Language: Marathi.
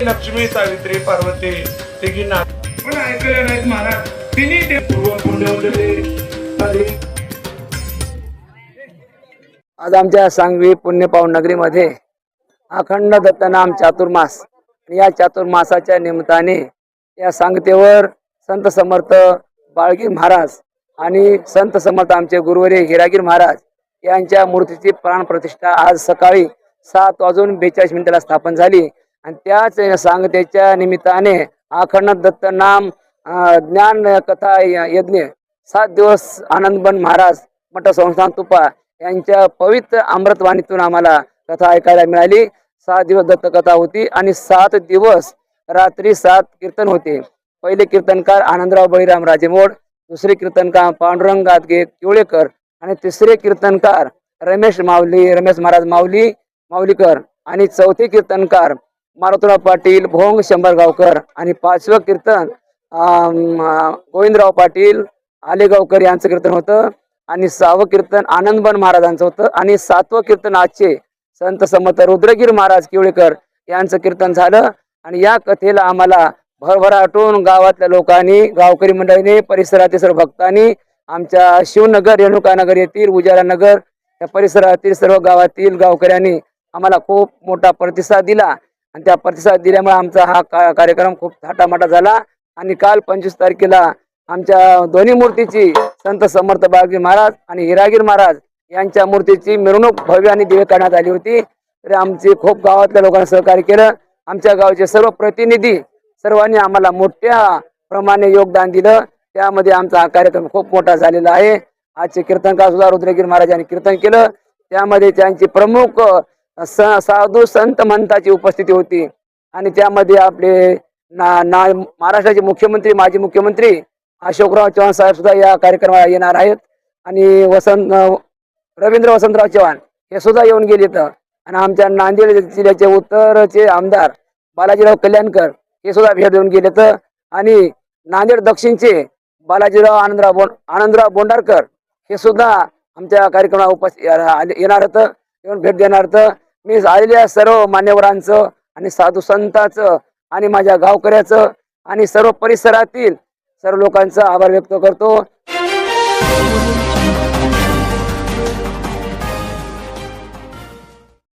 लक्ष्मी सावित्री पार्वती तिघींना. पण ऐकले नाहीत महाराज. तिने ते पूर्व आज आमच्या सांगवी पुण्य नगरीमध्ये अखंड दत्तनाम चातुर्मास या चातुर्मासाच्या निमित्ताने या सांगतेवर संत समर्थ बाळगी महाराज आणि संत समर्थ आमचे गुरुवरे हिरागीर महाराज यांच्या मूर्तीची प्राणप्रतिष्ठा आज सकाळी सात वाजून बेचाळीस मिनिटाला स्थापन झाली. आणि त्याच सांगतेच्या निमित्ताने अखंड दत्तनाम नाम ज्ञान कथा यज्ञ सात दिवस आनंदबन महाराज मठ संस्थान तुपा यांच्या पवित्र अमृतवाणीतून आम्हाला कथा ऐकायला मिळाली. सात दिवस दत्तकथा होती आणि सात दिवस रात्री सात कीर्तन होते. पहिले कीर्तनकार आनंदराव बळीराम राजेमोड दुसरे कीर्तनकार पांडुरंग गादगे किवळेकर आणि तिसरे कीर्तनकार रमेश माऊली रमेश महाराज माऊली माऊलीकर आणि चौथे कीर्तनकार मारुतराव पाटील भोंग शंभरगावकर आणि पाचवं कीर्तन गोविंदराव पाटील आलेगावकर यांचं कीर्तन होतं. आणि सहावं कीर्तन आनंदबन महाराजांचं होतं. आणि सातवं कीर्तन आजचे संत समर्थ रुद्रगीर महाराज किवळेकर यांचं कीर्तन झालं. आणि या कथेला आम्हाला भरभराटून गावातल्या लोकांनी गावकरी मंडळीने परिसरातील सर्व भक्तांनी आमच्या शिवनगर रेणुकानगर येथील उजाला नगर या परिसरातील सर्व गावातील गावकऱ्यांनी आम्हाला खूप मोठा प्रतिसाद दिला. आणि त्या प्रतिसाद दिल्यामुळे आमचा हा का- कार्यक्रम खूप थाटामाटा झाला. आणि काल पंचवीस तारखेला आमच्या दोन्ही मूर्तीची संत समर्थ बाळगी महाराज आणि हिरागीर महाराज यांच्या मूर्तीची मिरवणूक भव्य आणि दिव्य करण्यात आली होती. तर आमचे खूप गावातल्या लोकांनी सहकार्य केलं. आमच्या गावचे सर्व प्रतिनिधी सर्वांनी आम्हाला मोठ्या प्रमाणे योगदान दिलं. त्यामध्ये आमचा हा कार्यक्रम खूप मोठा झालेला आहे. आजचे कीर्तनकार सुद्धा रुद्रगीर महाराजांनी कीर्तन केलं. त्यामध्ये त्यांची प्रमुख स- साधू संत महंताची उपस्थिती होती. आणि त्यामध्ये आपले ना ना महाराष्ट्राचे मुख्यमंत्री माजी मुख्यमंत्री अशोकराव चव्हाण साहेब सुद्धा या कार्यक्रमाला येणार आहेत. आणि वसंत रवींद्र वसंतराव चव्हाण हे सुद्धा येऊन गेले इथं. आणि आमच्या नांदेड जिल्ह्याचे उत्तरचे आमदार बालाजीराव कल्याणकर हे सुद्धा भेट देऊन गेले तर. आणि नांदेड दक्षिणचे बालाजीराव आनंदराव बोंड आनंदराव बोंडारकर हे सुद्धा आमच्या कार्यक्रमाला उपस्थित येणार होतं. येऊन भेट देणार होतं. मी आलेल्या सर्व मान्यवरांचं आणि साधू संतांचं आणि माझ्या गावकऱ्याचं आणि सर्व परिसरातील सर्व लोकांचा आभार व्यक्त करतो.